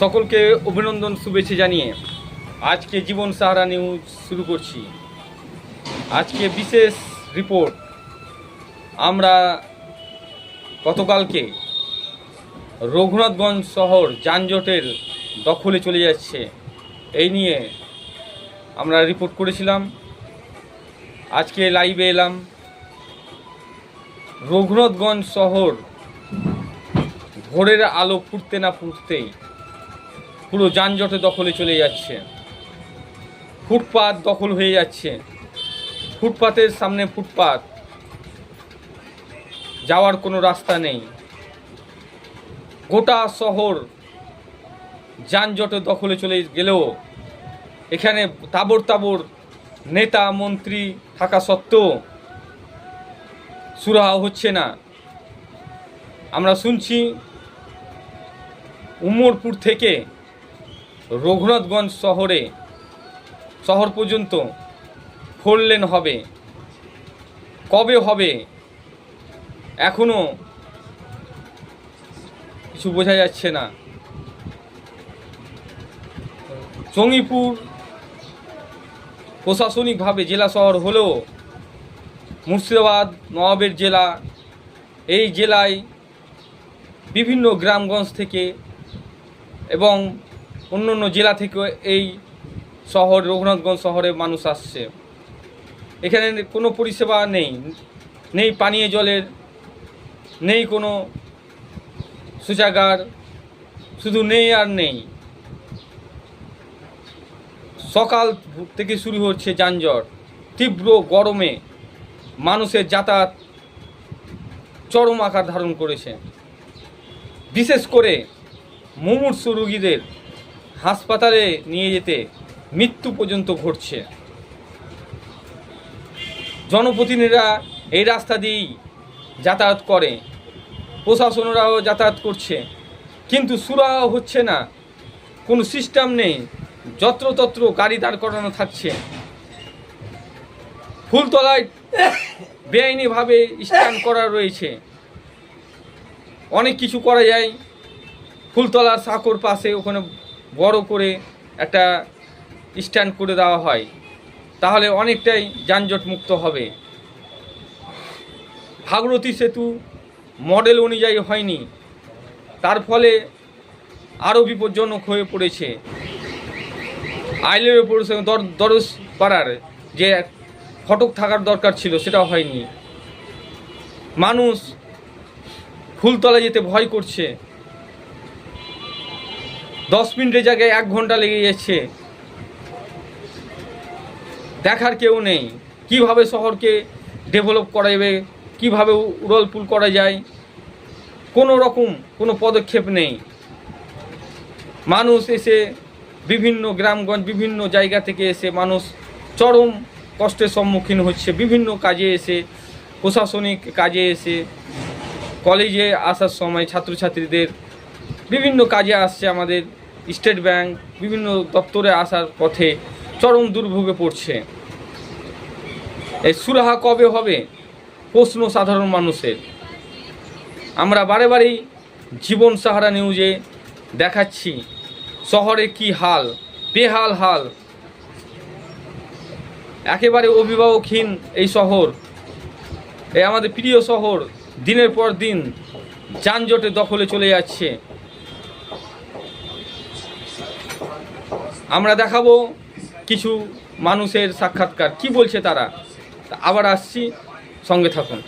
সকলকে অভিনন্দন, শুভেচ্ছা জানিয়ে আজকে জীবন সাহারা নিউজ শুরু করছি। আজকে বিশেষ রিপোর্ট। আমরা গতকালকে রঘুনাথগঞ্জ শহর যানজটের দখলে চলে যাচ্ছে। এই নিয়ে আমরা রিপোর্ট করেছিলাম। আজকে লাইভে এলাম। রঘুনাথগঞ্জ শহর ভোরের আলো ফুটতে না ফুটতেই পুরো যানজটে দখলে চলে যাচ্ছে। ফুটপাত দখল হয়ে যাচ্ছে। ফুটপাতের সামনে ফুটপাত। যাওয়ার কোনো রাস্তা নেই। গোটা শহর যানজটে দখলে চলে গেলেও এখানে তাবর তাবর নেতা, মন্ত্রী থাকা সত্ত্বেও সুরাহা হচ্ছে না। আমরা শুনছি উমরপুর থেকে রঘুনাথগঞ্জ শহরে, শহর পর্যন্ত ফোর লেন হবে। কবে হবে? এখনও কিছু বোঝা যাচ্ছে না। জঙ্গিপুর প্রশাসনিকভাবে জেলা শহর হলেও মুর্শিদাবাদ, নবাবের জেলা, এই জেলায় বিভিন্ন গ্রামগঞ্জ থেকে এবং অন্য অন্য জেলা থেকে এই শহর, রঘুনাথগঞ্জ শহরে মানুষ আসছে। এখানে কোনো পরিষেবা নেই। নেই পানীয় জলের, নেই কোনো শৌচাগার, শুধু নেই আর নেই। সকাল থেকে শুরু হচ্ছে যানজট। তীব্র গরমে মানুষের যাতায়াত চরম আকার ধারণ করেছে। বিশেষ করে মুমূর্ষু রোগীদের হাসপাতালে নিয়ে যেতে মৃত্যু পর্যন্ত ঘটছে। জনপ্রতিনিধিরা এই রাস্তা দিয়েই যাতায়াত করে। প্রশাসনরাও যাতায়াত করছে। কিন্তু সুরাহা হচ্ছে না। কোনো সিস্টেম নেই। যত্রতত্র গাড়ি দাঁড় করানো থাকছে। ফুলতলায় বেআইনিভাবে স্ট্যান্ড করা রয়েছে। অনেক কিছু করা যায়। ফুলতলার সাঁকোর পাশে ওখানে বড় করে একটা স্ট্যান্ড করে দেওয়া হয়, তাহলে অনেকটাই যানজট মুক্ত হবে। ভাগরতী সেতু মডেল অনুযায়ী হয়নি, তার ফলে আরও বিপজ্জনক হয়ে পড়েছে। আইলের ওপর দরস পাড়ার যে ফটক থাকার দরকার ছিল সেটা হয়নি। মানুষ ফুলতলা যেতে ভয় করছে। দশ মিনিটের জায়গায় এক ঘণ্টা লেগে যাচ্ছে। দেখার কেউ নেই। কীভাবে শহরকে ডেভেলপ করা যাবে, কীভাবে উড়লপুল করা যায়, কোনো রকম কোনো পদক্ষেপ নেই। মানুষ এসে বিভিন্ন গ্রামগঞ্জ, বিভিন্ন জায়গা থেকে এসে মানুষ চরম কষ্টের সম্মুখীন হচ্ছে। বিভিন্ন কাজে এসে, প্রশাসনিক কাজে এসে, কলেজে আসার সময় ছাত্রছাত্রীদের বিভিন্ন কাজে আসছে আমাদের স্টেট ব্যাংক বিভিন্ন দপ্তরে আসার পথে চরম দুর্ভোগে পড়ছে। এই সুরাহা কবে হবে? প্রশ্ন সাধারণ মানুষের। আমরা বারে বারেই জীবন সাহারা নিউজে দেখাচ্ছি, শহরে কি হাল, বেহাল হাল। একেবারে অভিভাবকহীন এই শহর, এই আমাদের প্রিয় শহর, দিনের পর দিন যানজটে দখলে চলে যাচ্ছে। আমরা দেখাবো কিছু মানুষের সাক্ষাৎকার। কি বলছে তারা? আবার আসছি সঙ্গে থাকুন।